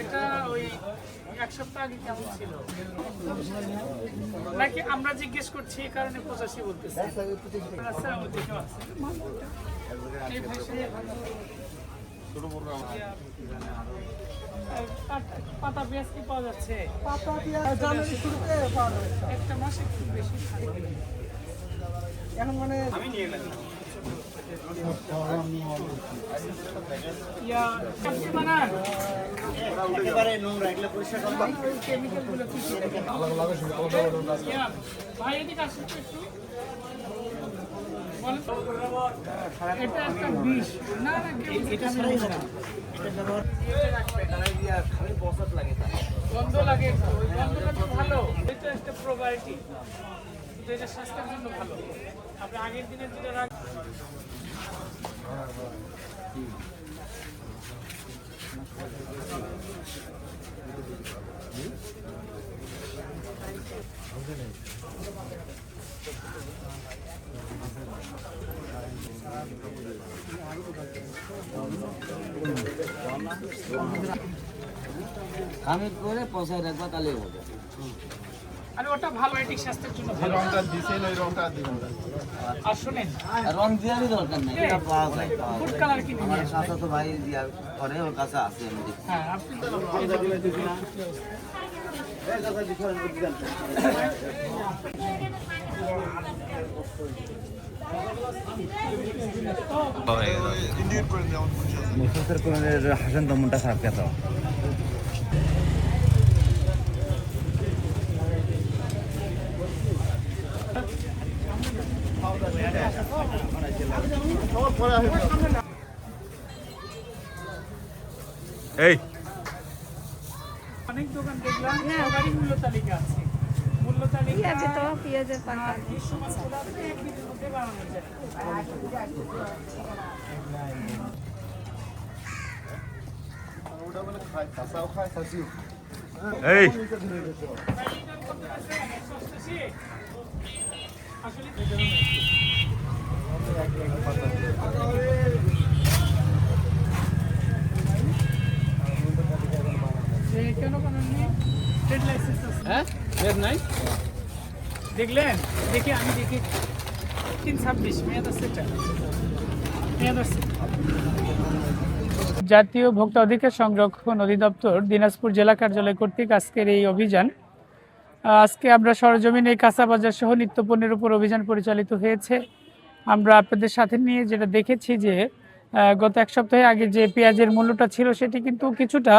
এটা ওই এক সপ্তাহ আগে কেমন ছিল? নাকি আমরা জিজ্ঞেস করছি, এই কারণে পঁচাশি বলতেছি। আচ্ছা পাতা- পাতা পেঁয়াজ কি পাওয়া যাচ্ছে। একটা মাসে একটু বেশি ভাই এদিকে আসুন একটু। বলেন তো। এটা একটা বিষ। না না এটা গন্ধ লাগে গন্ধটা তো ভালো। এটা একটা প্রোবায়োটিক এটা স্বাস্থ্যের জন্য ভালো। আপনি আগের দিনে যেটা রাখ আমি করে পয়সায় রাখবা তাহলে হবে আর ওটা ভালো এটি স্বাস্থ্যের জন্য ভালো। রংটা দিছেন ওই রংটা দিবেন আর শোনেন রং দেওয়ারই দরকার নেই এটা পাওয়া যায়। পাওয়া ফুড কালার কিনে নিয়ে আসেন। তো ভাই দিয়া করে ওর কাছে আছে আমি হ্যাঁ আপনি তো মুসাফের কোন হাসান দমনটা খারাপ খেত দোকান দেখলাম সবারই মূল্য তালিকা আছে। মূল্য তালিকা পেঁয়াজে তো পেঁয়াজের পাতা যে সময় খোলা আছে একদিনের মধ্যে বানানো যায়। ওটা মানে খায় চাচাও খায় চাচিও এই দেখলেন? দেখি, আমি জাতীয় ভোক্তা অধিকার সংরক্ষণ অধিদপ্তর দিনাজপুর জেলা কার্যালয় কর্তৃক আজকের এই অভিযান। আজকে আমরা সরজমিনে কাঁচা বাজার সহ নিত্যপণ্যের উপর অভিযান পরিচালিত হয়েছে। আমরা আপনাদের সাথে নিয়ে যেটা দেখেছি যে গত এক সপ্তাহে আগে যে পেঁয়াজের মূল্যটা ছিল সেটি কিন্তু কিছুটা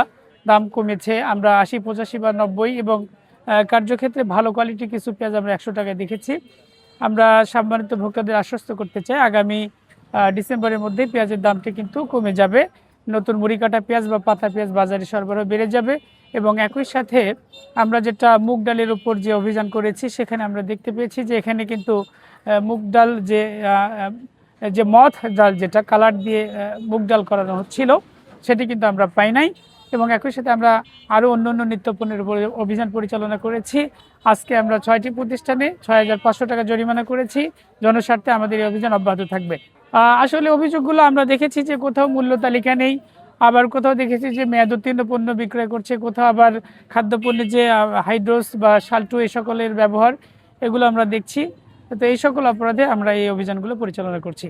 দাম কমেছে, আমরা আশি, পঁচাশি বা নব্বই এবং কার্যক্ষেত্রে ভালো কোয়ালিটি কিছু পেঁয়াজ আমরা একশো টাকায় দেখেছি। আমরা সম্মানিত ভোক্তাদের আশ্বস্ত করতে চাই, আগামী ডিসেম্বরের মধ্যে পেঁয়াজের দামটি কিন্তু কমে যাবে। নতুন মুড়ি কাটা পেঁয়াজ বা পাতা পেঁয়াজ বাজারে সরবরাহ বেড়ে যাবে এবং একই সাথে আমরা যেটা মুগ ডালের উপর যে অভিযান করেছি, সেখানে আমরা দেখতে পেয়েছি যে এখানে কিন্তু মুগ ডাল যে যে মথ ডাল যেটা কালার দিয়ে মুগ ডাল করানো হচ্ছিল, সেটি কিন্তু আমরা পাই নাই। এবং একই সাথে আমরা আরও অন্য অন্য নিত্যপণ্যের উপরে অভিযান পরিচালনা করেছি। আজকে আমরা ছয়টি প্রতিষ্ঠানে ছয় হাজার পাঁচশো টাকা জরিমানা করেছি। জনস্বার্থে আমাদের এই অভিযান অব্যাহত থাকবে। আসলে অভিযোগগুলো আমরা দেখেছি যে কোথাও মূল্য তালিকা নেই। আবার কোথাও দেখেছি যে মেয়াদ উত্তীর্ণ পণ্য বিক্রয় করছে, কোথাও আবার খাদ্যপণ্যে যে হাইড্রোস বা শাল্টু এই সকলের ব্যবহার, এগুলো আমরা দেখছি। তো এই সকল অপরাধে আমরা এই অভিযানগুলো পরিচালনা করছি।